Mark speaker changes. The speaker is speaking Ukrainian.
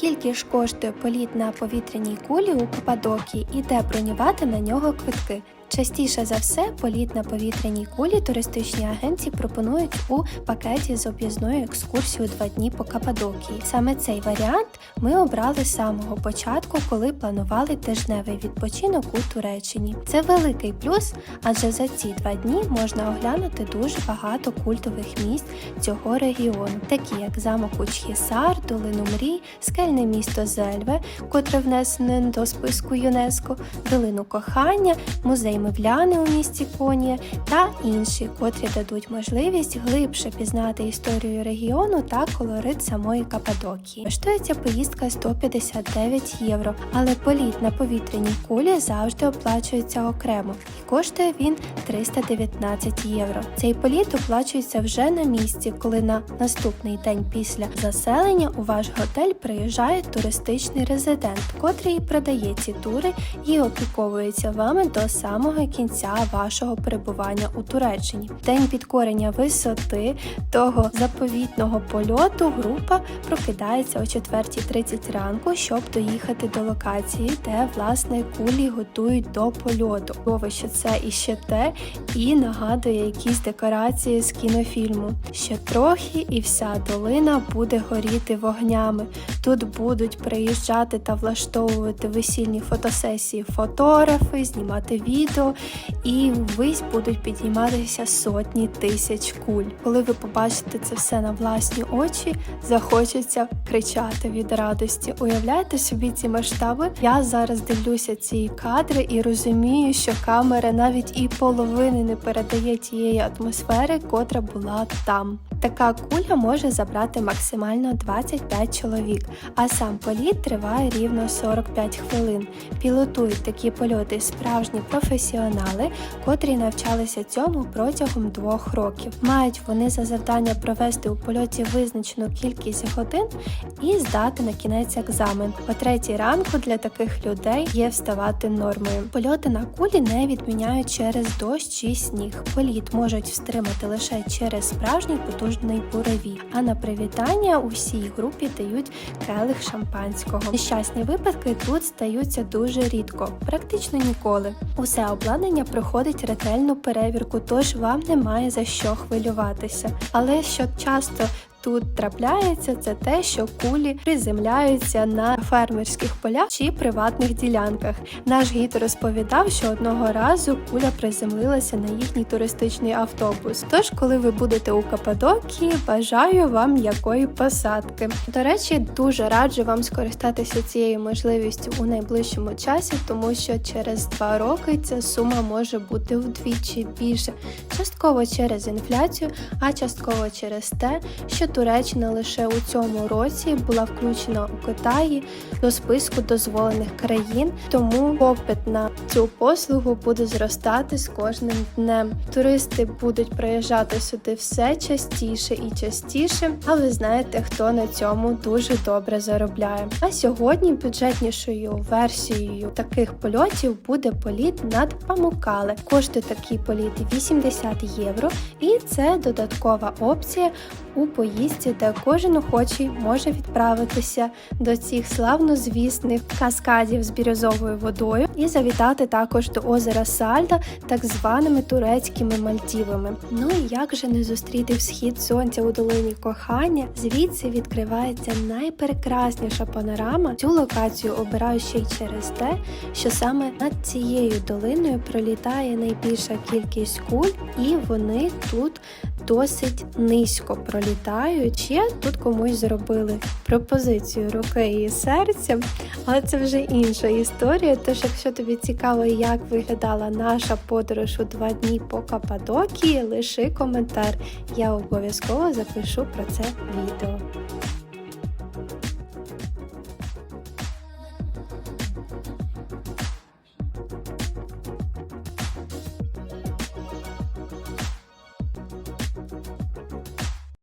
Speaker 1: Скільки ж коштує політ на повітряній кулі у Каппадокії і де бронювати на нього квитки? Частіше за все, політ на повітряній кулі туристичні агенції пропонують у пакеті з об'їзною екскурсією два дні по Каппадокії. Саме цей варіант ми обрали з самого початку, коли планували тижневий відпочинок у Туреччині. Це великий плюс, адже за ці два дні можна оглянути дуже багато культових місць цього регіону, такі як замок Учхісар, Долину Мрій, скельне місто Зельве, котре внесене до списку ЮНЕСКО, долину кохання, музей Мивляни у місті Конія та інші, котрі дадуть можливість глибше пізнати історію регіону та колорит самої Каппадокії. Коштується поїздка 159 євро, але політ на повітряній кулі завжди оплачується окремо і коштує він 319 євро. Цей політ оплачується вже на місці, коли на наступний день після заселення у ваш готель приїжджає туристичний резидент, котрий продає ці тури і опіковується вами до самого кінця вашого перебування у Туреччині. День підкорення висоти того заповітного польоту група прокидається о 4.30 ранку, щоб доїхати до локації, де власне кулі готують до польоту. Мови, що це іще те, і нагадує якісь декорації з кінофільму. Ще трохи, і вся долина буде горіти вогнями. Тут будуть приїжджати та влаштовувати весільні фотосесії фотографи, знімати відео, і ввись будуть підійматися сотні тисяч куль. Коли ви побачите це все на власні очі, захочеться кричати від радості. Уявляєте собі ці масштаби? Я зараз дивлюся ці кадри і розумію, що камера навіть і половини не передає тієї атмосфери, котра була там. Така куля може забрати максимально 25 чоловік, а сам політ триває рівно 45 хвилин. Пілотують такі польоти справжні професіонали, котрі навчалися цьому протягом двох років. Мають вони за завдання провести у польоті визначену кількість годин і здати на кінець екзамен. О третій ранку для таких людей є вставати нормою. Польоти на кулі не відміняють через дощ чи сніг. Політ можуть встримати лише через справжній потужний буревій. А на привітання усій групі дають келих шампанського. Нещасні випадки тут стаються дуже рідко, практично ніколи. Усе обладнання проходить ретельну перевірку, тож вам немає за що хвилюватися. Але що часто Тут трапляється це те, що кулі приземляються на фермерських полях чи приватних ділянках. Наш гід розповідав, що одного разу куля приземлилася на їхній туристичний автобус. Тож, коли ви будете у Каппадокії, бажаю вам якої посадки. До речі, дуже раджу вам скористатися цією можливістю у найближчому часі, тому що через два роки ця сума може бути вдвічі більше, частково через інфляцію, а частково через те, що Туреччина лише у цьому році була включена у Китаї до списку дозволених країн, тому попит на цю послугу буде зростати з кожним днем. Туристи будуть приїжджати сюди все частіше і частіше, а ви знаєте, хто на цьому дуже добре заробляє. А сьогодні бюджетнішою версією таких польотів буде політ над Памукале. Коштує такий політ 80 євро, і це додаткова опція у поїздці, де кожен охочий може відправитися до цих славнозвісних каскадів з бірюзовою водою і завітати також до озера Сальда, так званими турецькими Мальдівами. Ну і як же не зустріти всхід сонця у долині кохання? Звідси відкривається найпрекрасніша панорама. Цю локацію обираю ще й через те, що саме над цією долиною пролітає найбільша кількість куль, і вони тут досить низько пролітають. Ще тут комусь зробили пропозицію руки і серця, але це вже інша історія. Тож, якщо тобі цікаво, як виглядала наша подорож у два дні по Каппадокії, лиши коментар. Я обов'язково запишу про це відео.